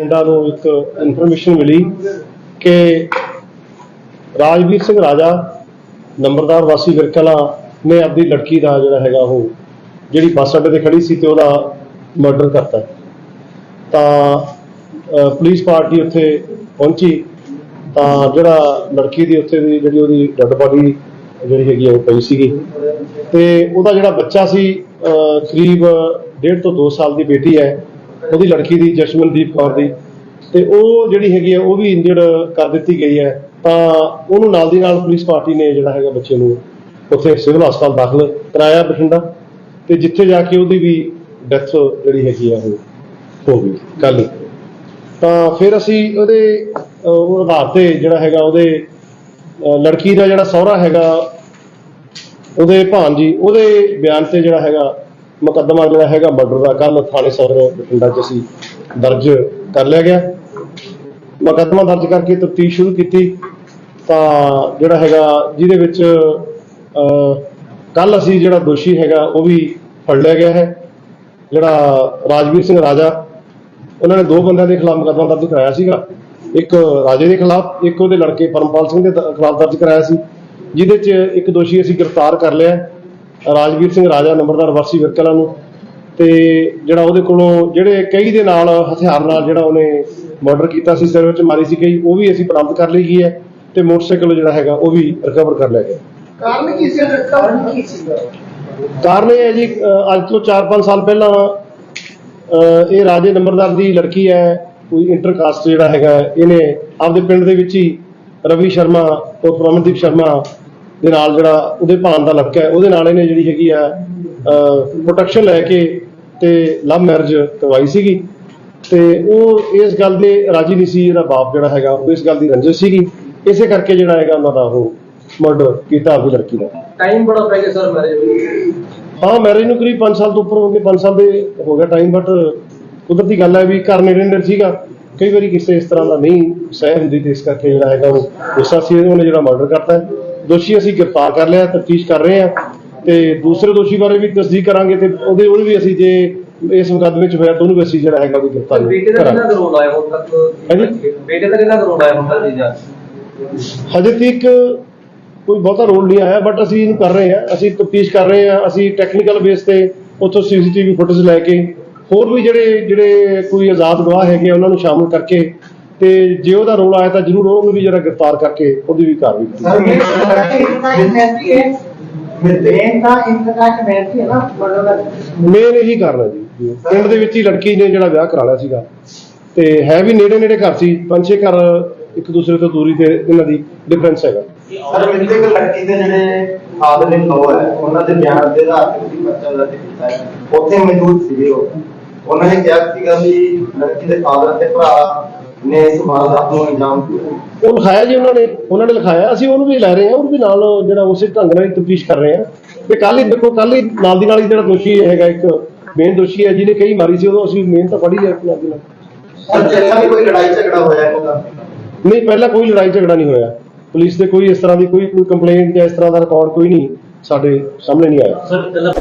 ਪਿੰਡਾਂ ਨੂੰ ਇੱਕ ਇਨਫੋਰਮੇਸ਼ਨ ਮਿਲੀ ਕਿ ਰਾਜਵੀਰ ਸਿੰਘ ਰਾਜਾ, ਨੰਬਰਦਾਰ ਵਾਸੀ ਵਿਰਕਲਾ ਨੇ ਆਪਣੀ ਲੜਕੀ ਦਾ ਜਿਹੜਾ ਹੈਗਾ ਉਹ ਜਿਹੜੀ ਬੱਸ ਅੱਡੇ ਤੇ ਖੜੀ ਸੀ ਤੇ ਉਹਦਾ ਮਰਡਰ ਕਰਤਾ। ਤਾਂ ਪੁਲਿਸ ਪਾਰਟੀ ਉੱਥੇ ਪਹੁੰਚੀ। ਤਾਂ ਜਿਹੜਾ ਲੜਕੀ ਦੀ ਉੱਥੇ ਦੀ ਜਿਹੜੀ ਉਹਦੀ ਡੈਡ ਬਾਡੀ ਜਿਹੜੀ ਹੈਗੀ ਆ ਉਹ ਪਈ ਸੀਗੀ। ਤੇ ਉਹਦਾ ਜਿਹੜਾ ਬੱਚਾ ਸੀ ਕਰੀਬ ਡੇਢ ਤੋਂ 2 ਸਾਲ ਦੀ ਬੇਟੀ ਹੈ। ਉਹਦੀ ਲੜਕੀ ਦੀ ਜਸ਼ਮਨਦੀਪ ਕੌਰ ਦੀ। ਤੇ ਉਹ ਜਿਹੜੀ ਹੈਗੀ ਆ, ਉਹ ਵੀ ਇੰਜਰਡ ਕਰ ਦਿੱਤੀ ਗਈ ਹੈ। ਤਾਂ ਉਹਨੂੰ ਨਾਲ ਦੀ ਨਾਲ ਪੁਲਿਸ ਪਾਰਟੀ ਨੇ ਜਿਹੜਾ ਹੈਗਾ ਬੱਚੇ ਨੂੰ ਉੱਥੇ ਸਿਵਲ ਹਸਪਤਾਲ ਦਾਖਲ ਕਰਾਇਆ ਬਠਿੰਡਾ। ਤੇ ਜਿੱਥੇ ਜਾ ਕੇ ਉਹਦੀ ਵੀ ਡੈਥ ਜਿਹੜੀ ਹੈਗੀ ਆ, ਉਹ ਹੋ ਗਈ ਕੱਲ ਤਾਂ ਫਿਰ ਅਸੀਂ ਉਹਦੇ, ਉਹ ਆਧਾਰ ਤੇ ਜਿਹੜਾ ਹੈਗਾ, ਉਹਦੇ ਲੜਕੀ ਦਾ ਜਿਹੜਾ ਸਹੁਰਾ ਹੈਗਾ, ਉਹਦੇ ਭਾਂਜੀ ਉਹਦੇ ਬਿਆਨ ਤੇ ਜਿਹੜਾ ਹੈਗਾ ਮੁਕੱਦਮਾ ਜਿਹੜਾ ਹੈਗਾ ਮਰਡਰ ਦਾ ਕੱਲ ਥਾਣੇ ਸਦਰ ਬਠਿੰਡਾ 'ਚ ਅਸੀਂ ਦਰਜ ਕਰ ਲਿਆ ਗਿਆ। ਮੁਕੱਦਮਾ ਦਰਜ ਕਰਕੇ ਤਫਤੀਸ਼ ਸ਼ੁਰੂ ਕੀਤੀ। ਤਾਂ ਜਿਹੜਾ ਹੈਗਾ ਜਿਹਦੇ ਵਿੱਚ ਕੱਲ ਅਸੀਂ ਜਿਹੜਾ ਦੋਸ਼ੀ ਹੈਗਾ ਉਹ ਵੀ ਫੜ ਲਿਆ ਗਿਆ ਹੈ। ਜਿਹੜਾ ਰਾਜਵੀਰ ਸਿੰਘ ਰਾਜਾ, ਉਹਨਾਂ ਨੇ ਦੋ ਬੰਦਿਆਂ ਦੇ ਖਿਲਾਫ ਮੁਕੱਦਮਾ ਦਰਜ ਕਰਾਇਆ ਸੀਗਾ। ਇੱਕ ਰਾਜੇ ਦੇ ਖਿਲਾਫ, ਇੱਕ ਉਹਦੇ ਲੜਕੇ ਪਰਮਪਾਲ ਸਿੰਘ ਦੇ, ਖਿਲਾਫ ਦਰਜ ਕਰਾਇਆ ਸੀ। ਜਿਹਦੇ 'ਚ ਇੱਕ ਦੋਸ਼ੀ ਅਸੀਂ ਗ੍ਰਿਫਤਾਰ ਕਰ ਲਿਆ। ਰਾਜਵੀਰ ਸਿੰਘ ਰਾਜਾ ਨੰਬਰਦਾਰ ਵਾਸੀ ਵਿਰਕਲਾ ਨੂੰ ਤੇ ਜਿਹੜਾ ਉਹਦੇ ਕੋਲੋਂ ਜਿਹੜੇ ਕਈ ਦੇ ਨਾਲ ਹਥਿਆਰ ਨਾਲ ਜਿਹੜਾ ਉਹਨੇ ਮਰਡਰ ਕੀਤਾ ਸੀ ਸਿਰ ਵਿੱਚ ਮਾਰੀ ਸੀ ਕਈ ਉਹ ਵੀ ਅਸੀਂ ਬਰਾਮਦ ਕਰ ਲਈ ਗਈ ਹੈ ਤੇ ਮੋਟਰਸਾਈਕਲ ਜਿਹੜਾ ਹੈਗਾ ਉਹ ਵੀ ਰਿਕਵਰ ਕਰ ਲਿਆ ਗਿਆ। ਕਾਰਨ ਕੀ ਸੀ ਕਾਰਨ ਕੀ ਸੀ ਕਾਰਨ ਇਹ ਹੈ ਜੀ ਅੱਜ ਤੋਂ 4-5 ਸਾਲ ਪਹਿਲਾਂ ਇਹ ਰਾਜੇ ਨੰਬਰਦਾਰ ਦੀ ਲੜਕੀ ਹੈ ਕੋਈ ਇੰਟਰਕਾਸਟ ਜਿਹੜਾ ਹੈਗਾ ਇਹਨੇ ਆਪਦੇ ਪਿੰਡ ਦੇ ਵਿੱਚ ਹੀ ਰਵੀ ਸ਼ਰਮਾ ਤੇ ਪ੍ਰਮਨਦੀਪ ਸ਼ਰਮਾ ਦੇ ਨਾਲ ਜਿਹੜਾ ਉਹਦੇ ਭਾਣ ਦਾ ਲੜਕਾ ਹੈ ਉਹਦੇ ਨਾਲ ਇਹਨੇ ਜਿਹੜੀ ਹੈਗੀ ਆ ਪ੍ਰੋਟੈਕਸ਼ਨ ਲੈ ਕੇ ਤੇ ਲਵ ਮੈਰਿਜ ਕਰਵਾਈ ਸੀਗੀ। ਤੇ ਉਹ ਇਸ ਗੱਲ ਦੇ ਰਾਜੀ ਨਹੀਂ ਸੀ ਇਹਦਾ ਬਾਪ ਜਿਹੜਾ ਹੈਗਾ ਉਹ ਇਸ ਗੱਲ ਦੀ ਰੰਜਿਸ਼ ਸੀਗੀ। ਇਸੇ ਕਰਕੇ ਜਿਹੜਾ ਹੈਗਾ ਉਹਨਾਂ ਦਾ ਉਹ ਮਰਡਰ ਕੀਤਾ ਆਪਣੀ ਲੜਕੀ ਦਾ। ਟਾਈਮ ਬੜਾ ਪੈ ਗਿਆ ਸਰ ਮੈਰਿਜ ਹਾਂ ਮੈਰਿਜ ਨੂੰ ਕਰੀਬ 5 ਸਾਲ ਤੋਂ ਉੱਪਰ ਹੋ ਗਏ 5 ਸਾਲ ਦੇ ਹੋ ਗਿਆ ਟਾਈਮ ਬਟ ਕੁਦਰਤੀ ਗੱਲ ਹੈ ਵੀ ਘਰ ਨੇੜੇ ਨੇੜੇ ਸੀਗਾ। ਕਈ ਵਾਰੀ ਕਿਸੇ ਇਸ ਤਰ੍ਹਾਂ ਦਾ ਨਹੀਂ ਸਹਿ ਹੁੰਦੀ ਤੇ ਇਸ ਕਰਕੇ ਜਿਹੜਾ ਹੈਗਾ ਉਹ ਗੁੱਸਾ ਸੀ ਉਹਨੇ ਜਿਹੜਾ ਮਰਡਰ ਕਰਤਾ ਹੈ। ਦੋਸ਼ੀ ਅਸੀਂ ਗ੍ਰਿਫਤਾਰ ਕਰ ਲਿਆ ਤਫਤੀਸ਼ ਕਰ ਰਹੇ ਹਾਂ ਤੇ ਦੂਸਰੇ ਦੋਸ਼ੀ ਬਾਰੇ ਵੀ ਤਸਦੀਕ ਕਰਾਂਗੇ ਤੇ ਉਹਦੇ ਉਹਨੂੰ ਵੀ ਅਸੀਂ ਜੇ ਇਸ ਮੁਕੱਦਮੇ 'ਚ ਹੋਇਆ ਤਾਂ ਉਹਨੂੰ ਵੀ ਅਸੀਂ ਜਿਹੜਾ ਹੈਗਾ ਉਹ ਗ੍ਰਿਫਤਾਰ ਬੇਟੇ ਦਾ ਕਿੰਨਾ ਰੋਲ ਆਇਆ ਹੁਣ ਤੱਕ? ਹਾਂਜੀ? ਬੇਟੇ ਦਾ ਕਿੰਨਾ ਰੋਲ ਆਇਆ ਹੁਣ ਤੱਕ ਜਾਂਚ ਹਜੇ ਤੱਕ ਕੋਈ ਬਹੁਤਾ ਰੋਲ ਨਹੀਂ ਆਇਆ ਬਟ ਅਸੀਂ ਇਹਨੂੰ ਕਰ ਰਹੇ ਹਾਂ ਅਸੀਂ ਤਫਤੀਸ਼ ਕਰ ਰਹੇ ਹਾਂ ਅਸੀਂ ਟੈਕਨੀਕਲ ਬੇਸ ਤੇ ਉੱਥੋਂ ਸੀਸੀਟੀਵੀ ਫੁਟੇਜ ਲੈ ਕੇ ਹੋਰ ਵੀ ਜਿਹੜੇ ਜਿਹੜੇ ਕੋਈ ਆਜ਼ਾਦ ਗਵਾਹ ਹੈਗੇ ਆ, ਉਹਨਾਂ ਨੂੰ ਸ਼ਾਮਲ ਕਰਕੇ ਤੇ ਜੇ ਉਹਦਾ ਰੋਲ ਆਇਆ ਤਾਂ ਜ਼ਰੂਰ ਉਹਨੂੰ ਵੀ ਜਿਹੜਾ ਗ੍ਰਿਫਤਾਰ ਕਰਕੇ ਉਹਦੀ ਵੀ ਕਾਰਵਾਈ ਕਰਾਂਗੇ ਮੇਨ ਤਾਂ ਇੰਤਕਾਲ ਬੈਠੀ ਹੈ ਨਾ ਮਤਲਬ ਮੇਨ ਇਹੀ ਕਾਰਨ ਹੈ ਜੀ। ਪਿੰਡ ਦੇ ਵਿੱਚ ਹੀ ਲੜਕੀ ਨੇ ਜਿਹੜਾ ਵਿਆਹ ਕਰਾ ਲਿਆ ਸੀਗਾ। ਤੇ ਹੈ ਵੀ ਨੇੜੇ ਨੇੜੇ ਘਰ ਸੀ। ਪੰਜ ਛੇ ਘਰ ਇੱਕ ਦੂਸਰੇ ਤੋਂ ਦੂਰੀ ਤੇ ਇਹਨਾਂ ਦੀ ਡਿਫਰੈਂਸ ਹੈਗਾ। ਸਰ ਮਿਲਦੇ ਕਿ ਲੜਕੀ ਦੇ ਜਿਹੜੇ ਫਾਦਰ ਨੇ ਲੋ ਹੈ ਉਹਨਾਂ ਦੇ ਬਿਆਨ ਦੇ ਆਧਾਰ ਤੇ ਵੀ ਬੱਚਾ ਦਾ ਕੀਤਾ ਹੈ। ਉੱਥੇ ਮੌਜੂਦ ਸੀਗੇ ਉਹ। ਉਹਨਾਂ ਨੇ ਕਿਹਾ ਸੀਗਾ ਵੀ ਲੜਕੀ ਦੇ ਫਾਦਰ ਤੇ ਭਰਾ ਨੇ ਇਸ ਵਾਰਦਾਤ ਨੂੰ ਅੰਜਾਮ ਦਿੱਤਾ ਉਹ ਲਿਖਾਇਆ ਜੀ ਉਹਨਾਂ ਨੇ ਉਹਨਾਂ ਨੇ ਲਿਖਾਇਆ। ਅਸੀਂ ਉਹਨੂੰ ਵੀ ਲੈ ਰਹੇ ਹਾਂ ਉਹਨੂੰ ਵੀ ਨਾਲ ਜਿਹੜਾ ਉਸੇ ਢੰਗ ਨਾਲ ਤਫਤੀਸ਼ ਕਰ ਰਹੇ ਹਾਂ। ਤੇ ਕੱਲ ਹੀ ਦੇਖੋ ਕੱਲ ਹੀ ਨਾਲ ਦੀ ਨਾਲ ਹੀ ਜਿਹੜਾ ਦੋਸ਼ੀ ਹੈਗਾ ਇੱਕ ਮੇਨ ਦੋਸ਼ੀ ਹੈ ਜਿਹਨੇ ਕਈ ਮਾਰੀ ਸੀ ਉਦੋਂ ਅਸੀਂ ਮੇਨ ਤਾਂ ਫੜੀ ਹੈ ਨਾਲ ਦੀ ਨਾਲ। ਸਰ ਪਹਿਲਾਂ ਵੀ ਕੋਈ ਲੜਾਈ ਝਗੜਾ ਹੋਇਆ ਹੈ ਉਹਦਾ ਨਹੀਂ ਪਹਿਲਾਂ ਕੋਈ ਲੜਾਈ ਝਗੜਾ ਨਹੀਂ ਹੋਇਆ। ਪੁਲਿਸ ਦੇ ਕੋਈ ਇਸ ਤਰ੍ਹਾਂ ਦੀ ਕੋਈ ਕੋਈ ਕੰਪਲੇਂਟ ਜਾਂ ਇਸ ਤਰ੍ਹਾਂ ਦਾ ਰਿਕਾਰਡ ਕੋਈ ਨਹੀਂ ਸਾਡੇ ਸਾਹਮਣੇ ਨਹੀਂ ਆਇਆ। ਸਰ